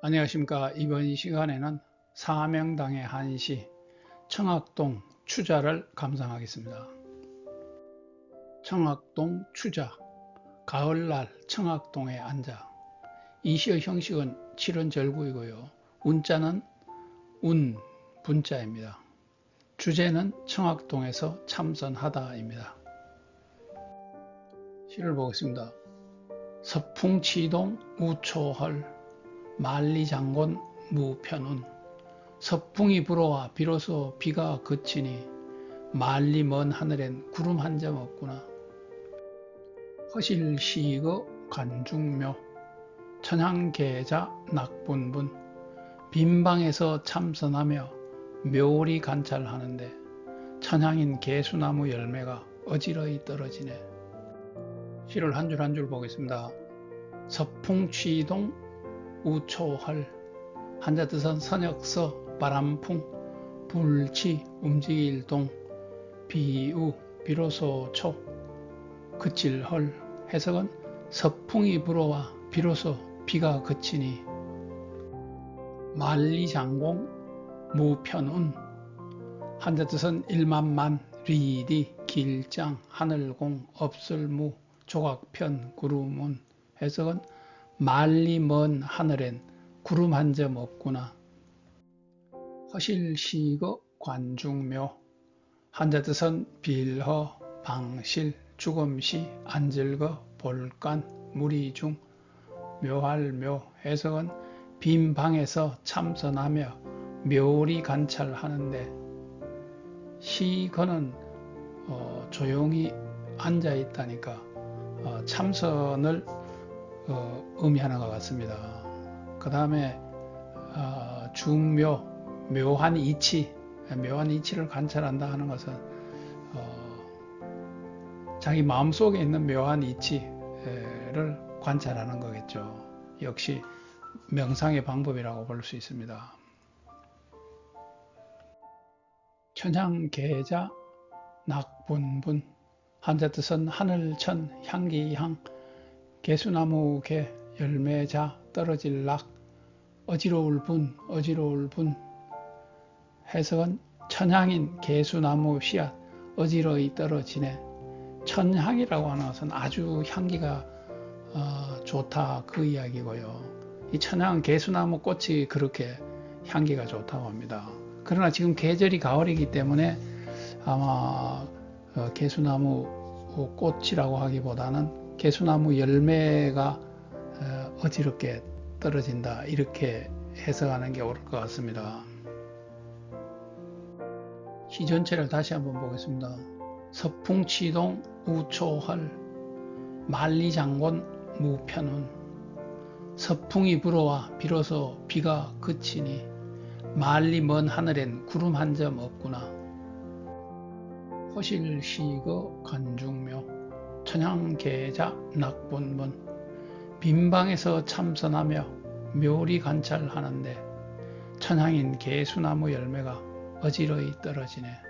안녕하십니까. 이번 시간에는 사명당의 한시 청학동 추자를 감상하겠습니다. 청학동 추자 가을날 청학동에 앉아. 이 시의 형식은 칠은절구이고요. 운자는 운 분자입니다. 주제는 청학동에서 참선하다입니다. 시를 보겠습니다. 서풍치동 우초헐 만리장곤 무편운 서풍이 불어와 비로소 비가 그치니 만리 먼 하늘엔 구름 한 점 없구나. 허실시거 관중묘 천향계자 낙분분 빈방에서 참선하며 묘리 관찰하는데 천향인 개수나무 열매가 어지러이 떨어지네. 시를 한 줄 한 줄 보겠습니다. 서풍취동 우초헐 한자 뜻은 선역서 바람풍 불치 움직일 동 비우 비로소 초 그칠헐. 해석은 서풍이 불어와 비로소 비가 그치니. 만리장공 무편운. 한자 뜻은 일만만 리디 길장 하늘공 없을무 조각편 구름운 해석은 말리 먼 하늘엔 구름 한 점 없구나. 허실시거 관중묘. 한자뜻은 빌허 방실 죽음시 안질거 볼간 무리중. 묘할묘 해석은 빈 방에서 참선하며 묘리 관찰하는데. 시거는 어, 조용히 앉아 있다니까 어, 참선을 어, 의미하는 것 같습니다. 그 다음에 어, 중묘, 묘한 이치, 묘한 이치를 관찰한다 하는 것은 어, 자기 마음속에 있는 묘한 이치를 관찰하는 거겠죠. 역시 명상의 방법이라고 볼 수 있습니다. 천향계자 낙분분 한자 뜻은 하늘천 향기향 개수나무 개 열매자 떨어질 락 어지러울 분 어지러울 분. 해석은 천향인 개수나무 씨앗 어지러이 떨어지네. 천향이라고 하는 것은 아주 향기가 어, 좋다 그 이야기고요. 이 천향 개수나무 꽃이 그렇게 향기가 좋다고 합니다. 그러나 지금 계절이 가을이기 때문에 아마 어, 개수나무 꽃이라고 하기보다는 개수나무 열매가 어, 어지럽게 떨어진다 이렇게 해석하는 게 옳을 것 같습니다. 시 전체를 다시 한번 보겠습니다. 서풍치동 우초헐 만리장곤 무편운 서풍이 불어와 비로소 비가 그치니 만리 먼 하늘엔 구름 한 점 없구나. 허실시거 관중묘 천향계자 낙본문 빈방에서 참선하며 묘리 관찰하는데 천향인 개수나무 열매가 어지러이 떨어지네.